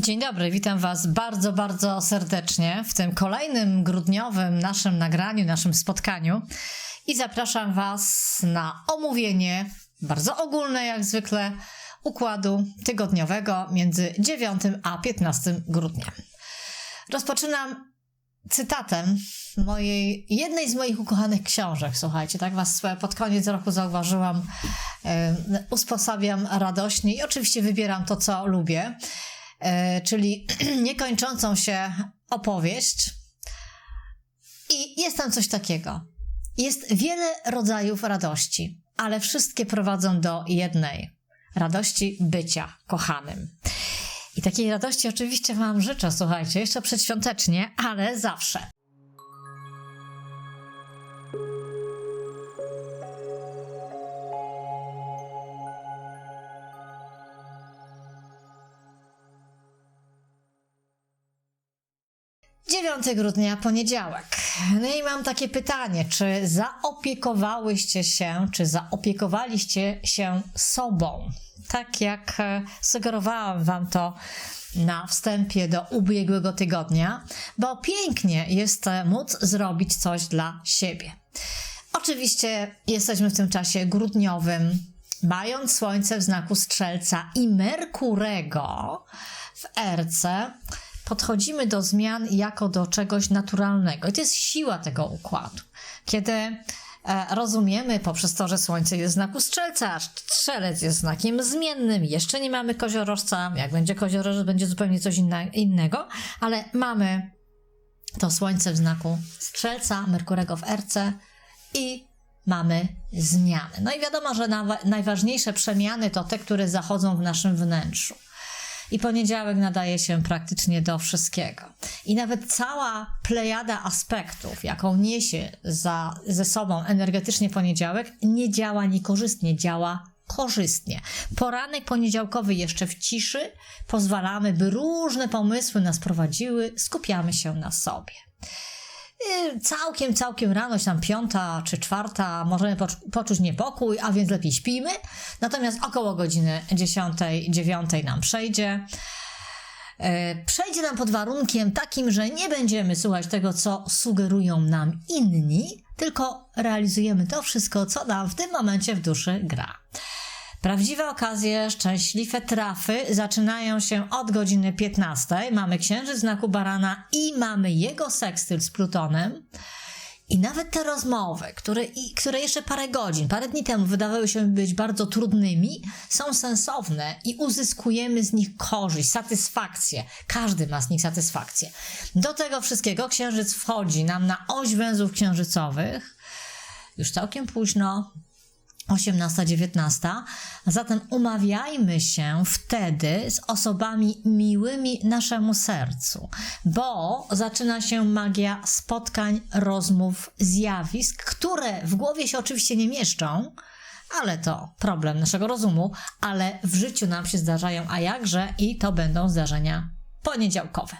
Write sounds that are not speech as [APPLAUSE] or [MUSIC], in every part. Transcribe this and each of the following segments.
Dzień dobry, witam Was bardzo, bardzo serdecznie w tym kolejnym grudniowym naszym nagraniu, naszym spotkaniu i zapraszam Was na omówienie, bardzo ogólne jak zwykle, układu tygodniowego między 9 a 15 grudnia. Rozpoczynam cytatem mojej, jednej z moich ukochanych książek. Słuchajcie, tak Was pod koniec roku zauważyłam. Usposabiam radośnie i oczywiście wybieram to, co lubię, czyli [CLEARS THROAT] niekończącą się opowieść. I jest tam coś takiego. Jest wiele rodzajów radości, ale wszystkie prowadzą do jednej radości bycia kochanym. I takiej radości oczywiście Wam życzę, słuchajcie, jeszcze przedświątecznie, ale zawsze. Dziewiąty grudnia, poniedziałek. No i mam takie pytanie, czy zaopiekowałyście się, czy zaopiekowaliście się sobą? Tak jak e, sugerowałam Wam to na wstępie do ubiegłego tygodnia, bo pięknie jest e, móc zrobić coś dla siebie. Oczywiście jesteśmy w tym czasie grudniowym, mając Słońce w znaku Strzelca i Merkurego w Erce, podchodzimy do zmian jako do czegoś naturalnego. I to jest siła tego układu. Kiedy e, rozumiemy poprzez to, że Słońce jest w znaku Strzelca, Strzelec jest znakiem zmiennym, jeszcze nie mamy koziorożca, jak będzie koziorożec, będzie zupełnie coś inna, innego, ale mamy to Słońce w znaku Strzelca, Merkurego w Erce i mamy zmiany. No i wiadomo, że na, najważniejsze przemiany to te, które zachodzą w naszym wnętrzu. I poniedziałek nadaje się praktycznie do wszystkiego. I nawet cała plejada aspektów, jaką niesie za, ze sobą energetycznie poniedziałek, nie działa niekorzystnie, działa korzystnie. Poranek poniedziałkowy jeszcze w ciszy pozwalamy, by różne pomysły nas prowadziły, skupiamy się na sobie. Y, całkiem, całkiem rano, tam piąta czy czwarta, możemy poczuć niepokój, a więc lepiej śpimy. Natomiast około godziny dziesiątej, dziewiątej nam przejdzie. Y, przejdzie nam pod warunkiem takim, że nie będziemy słuchać tego, co sugerują nam inni, tylko realizujemy to wszystko, co nam w tym momencie w duszy gra. Prawdziwe okazje, szczęśliwe trafy zaczynają się od godziny 15. Mamy księżyc znaku barana i mamy jego sekstyl z Plutonem. I nawet te rozmowy, które, które jeszcze parę godzin, parę dni temu wydawały się być bardzo trudnymi, są sensowne i uzyskujemy z nich korzyść, satysfakcję. Każdy ma z nich satysfakcję. Do tego wszystkiego księżyc wchodzi nam na oś węzłów księżycowych już całkiem późno, 18-19. Zatem umawiajmy się wtedy z osobami miłymi naszemu sercu, bo zaczyna się magia spotkań, rozmów, zjawisk, które w głowie się oczywiście nie mieszczą, ale to problem naszego rozumu, ale w życiu nam się zdarzają, a jakże i to będą zdarzenia poniedziałkowe.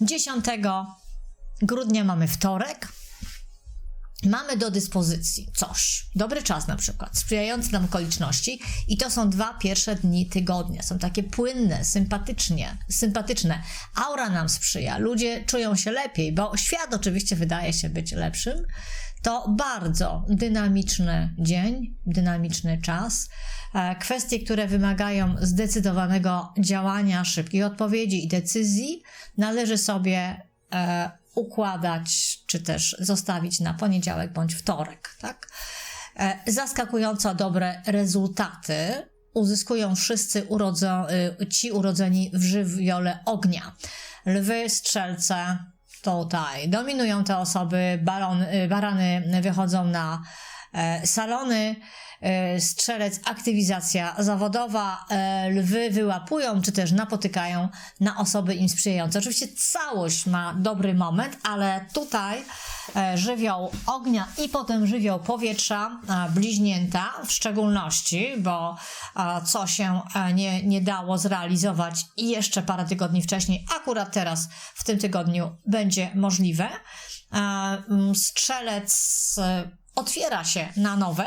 10 grudnia mamy wtorek, mamy do dyspozycji coś, dobry czas na przykład, sprzyjający nam okoliczności i to są dwa pierwsze dni tygodnia. Są takie płynne, sympatycznie, sympatyczne. Aura nam sprzyja, ludzie czują się lepiej, bo świat oczywiście wydaje się być lepszym. To bardzo dynamiczny dzień, dynamiczny czas. E, kwestie, które wymagają zdecydowanego działania, szybkiej odpowiedzi i decyzji, należy sobie e, układać, czy też zostawić na poniedziałek bądź wtorek, tak? E, zaskakująco dobre rezultaty uzyskują wszyscy urodzo, y, ci urodzeni w żywiole ognia. Lwy, strzelce, tutaj dominują te osoby, baron, y, barany wychodzą na e, salony, strzelec, aktywizacja zawodowa, e, lwy wyłapują czy też napotykają na osoby im sprzyjające. Oczywiście całość ma dobry moment, ale tutaj e, żywioł ognia i potem żywioł powietrza, bliźnięta w szczególności, bo co się nie, nie dało zrealizować i jeszcze parę tygodni wcześniej, akurat teraz w tym tygodniu będzie możliwe. Strzelec otwiera się na nowe,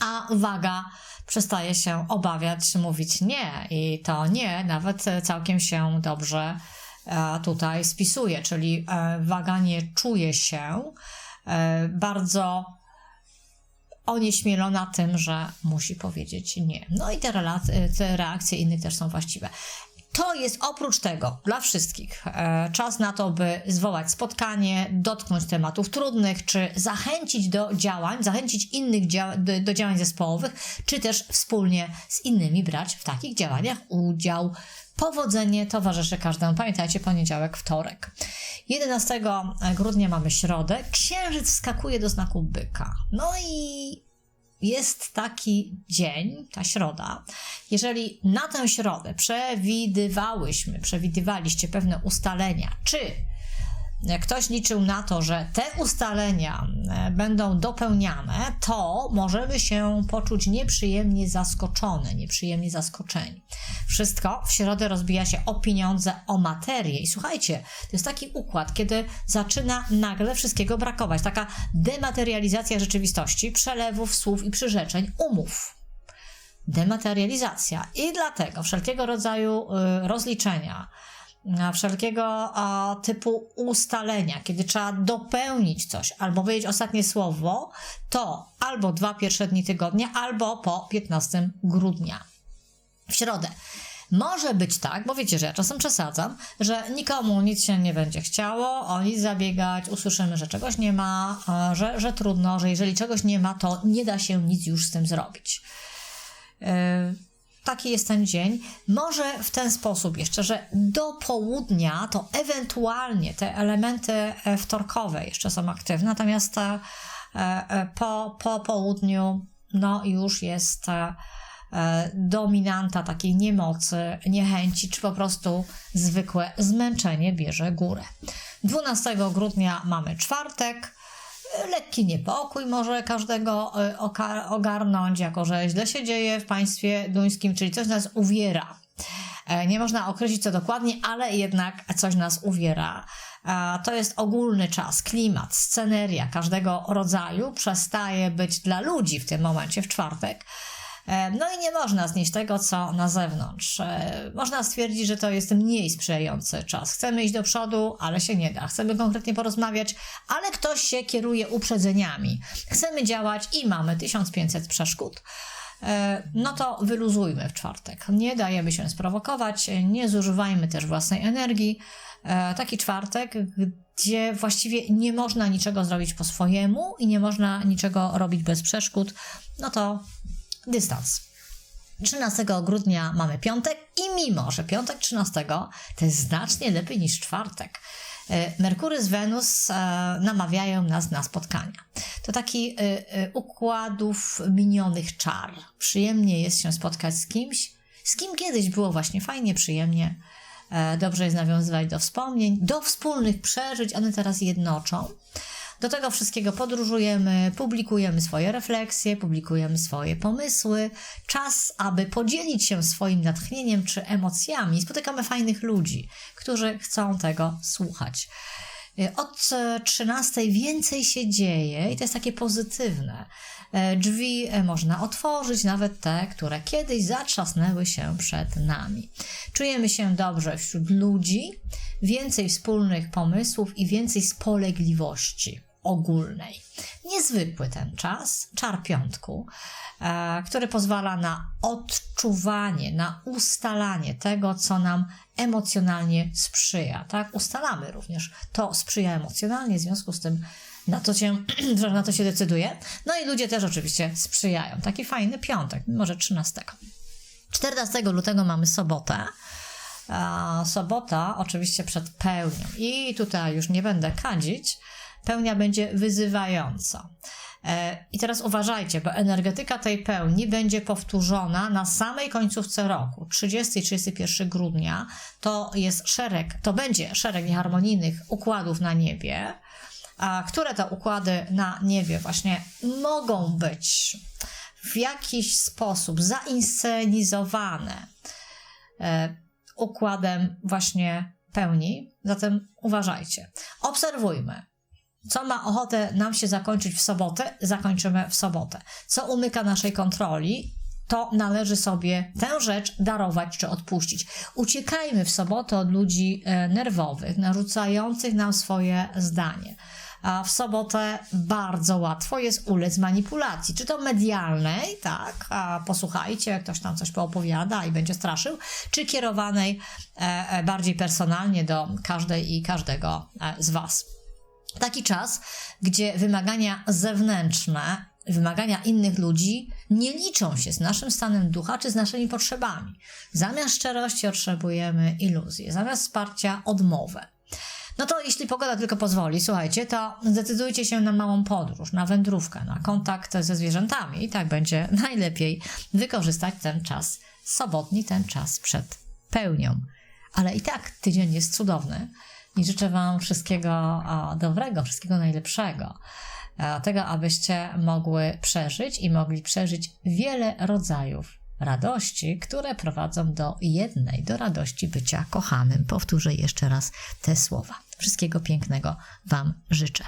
a waga przestaje się obawiać mówić nie i to nie nawet całkiem się dobrze e, tutaj spisuje, czyli e, waga nie czuje się e, bardzo onieśmielona tym, że musi powiedzieć nie. No i te, relacje, te reakcje innych też są właściwe. To jest oprócz tego dla wszystkich e, czas na to, by zwołać spotkanie, dotknąć tematów trudnych, czy zachęcić do działań, zachęcić innych dzia do, do działań zespołowych, czy też wspólnie z innymi brać w takich działaniach udział. Powodzenie towarzyszy każdemu. Pamiętajcie, poniedziałek, wtorek. 11 grudnia mamy środę. Księżyc skakuje do znaku byka. No i jest taki dzień, ta środa, jeżeli na tę środę przewidywałyśmy, przewidywaliście pewne ustalenia, czy ktoś liczył na to, że te ustalenia e, będą dopełniane, to możemy się poczuć nieprzyjemnie zaskoczone, nieprzyjemnie zaskoczeni. Wszystko w środę rozbija się o pieniądze, o materię. I słuchajcie, to jest taki układ, kiedy zaczyna nagle wszystkiego brakować. Taka dematerializacja rzeczywistości, przelewów, słów i przyrzeczeń, umów dematerializacja. I dlatego wszelkiego rodzaju y, rozliczenia, wszelkiego typu ustalenia, kiedy trzeba dopełnić coś albo powiedzieć ostatnie słowo, to albo dwa pierwsze dni tygodnia, albo po 15 grudnia. W środę. Może być tak, bo wiecie, że ja czasem przesadzam, że nikomu nic się nie będzie chciało o nic zabiegać, usłyszymy, że czegoś nie ma, że, że trudno, że jeżeli czegoś nie ma, to nie da się nic już z tym zrobić. Yy taki jest ten dzień. Może w ten sposób jeszcze, że do południa to ewentualnie te elementy e, wtorkowe jeszcze są aktywne, natomiast e, e, po, po południu no już jest dominanta takiej niemocy, niechęci, czy po prostu zwykłe zmęczenie bierze górę. 12 grudnia mamy czwartek, lekki niepokój może każdego e, ogarnąć, jako że źle się dzieje w państwie duńskim, czyli coś nas uwiera. E, nie można określić co dokładnie, ale jednak coś nas uwiera. E, to jest ogólny czas, klimat, sceneria każdego rodzaju przestaje być dla ludzi w tym momencie w czwartek no i nie można znieść tego, co na zewnątrz. E, można stwierdzić, że to jest mniej sprzyjający czas. Chcemy iść do przodu, ale się nie da. Chcemy konkretnie porozmawiać, ale ktoś się kieruje uprzedzeniami. Chcemy działać i mamy 1500 przeszkód e, no to wyluzujmy w czwartek. Nie dajemy się sprowokować, nie zużywajmy też własnej energii. Taki czwartek, gdzie właściwie nie można niczego zrobić po swojemu i nie można niczego robić bez przeszkód, no to dystans. 13 grudnia mamy piątek i mimo, że piątek 13 to jest znacznie lepiej niż czwartek, e, Merkury z Wenus e, namawiają nas na spotkania. To taki e, układów minionych czar. Przyjemnie jest się spotkać z kimś, z kim kiedyś było właśnie fajnie, przyjemnie. Dobrze jest nawiązywać do wspomnień, do wspólnych przeżyć, one teraz jednoczą. Do tego wszystkiego podróżujemy, publikujemy swoje refleksje, publikujemy swoje pomysły. Czas, aby podzielić się swoim natchnieniem czy emocjami. Spotykamy fajnych ludzi, którzy chcą tego słuchać. Od 13 więcej się dzieje i to jest takie pozytywne. E, drzwi e, można otworzyć, nawet te, które kiedyś zatrzasnęły się przed nami. Czujemy się dobrze wśród ludzi, więcej wspólnych pomysłów i więcej spolegliwości ogólnej. Niezwykły ten czas, czar piątku, e, który pozwala na odczuwanie, na ustalanie tego, co nam emocjonalnie sprzyja. Tak? Ustalamy również, to sprzyja emocjonalnie, w związku z tym na to, się, [CLEARS THROAT] na to się decyduje. No i ludzie też oczywiście sprzyjają. Taki fajny piątek, może 13. 14 lutego mamy sobotę. Sobota oczywiście przed pełnią. I tutaj już nie będę kadzić, pełnia będzie wyzywająca. E, I teraz uważajcie, bo energetyka tej pełni będzie powtórzona na samej końcówce roku, 30 i 31 grudnia. To jest szereg, to będzie szereg nieharmonijnych układów na niebie, a które te układy na niebie właśnie mogą być w jakiś sposób zainscenizowane e, układem właśnie pełni. Zatem uważajcie. Obserwujmy. Co ma ochotę nam się zakończyć w sobotę, zakończymy w sobotę. Co umyka naszej kontroli, to należy sobie tę rzecz darować czy odpuścić. Uciekajmy w sobotę od ludzi e, nerwowych, narzucających nam swoje zdanie. A w sobotę bardzo łatwo jest ulec manipulacji, czy to medialnej, tak, a posłuchajcie, jak ktoś tam coś poopowiada i będzie straszył, czy kierowanej e, e, bardziej personalnie do każdej i każdego z Was. Taki czas, gdzie wymagania zewnętrzne, wymagania innych ludzi nie liczą się z naszym stanem ducha czy z naszymi potrzebami. Zamiast szczerości otrzymujemy iluzję, zamiast wsparcia odmowę. No to jeśli pogoda tylko pozwoli, słuchajcie, to zdecydujcie się na małą podróż, na wędrówkę, na kontakt ze zwierzętami i tak będzie [LAUGHS] najlepiej wykorzystać ten czas sobotni, ten czas przed pełnią. Ale i tak tydzień jest cudowny i życzę Wam wszystkiego dobrego, wszystkiego najlepszego. E, tego, abyście mogły przeżyć i mogli przeżyć wiele rodzajów radości, które prowadzą do jednej, do radości bycia kochanym. Powtórzę jeszcze raz te słowa. Wszystkiego pięknego Wam życzę.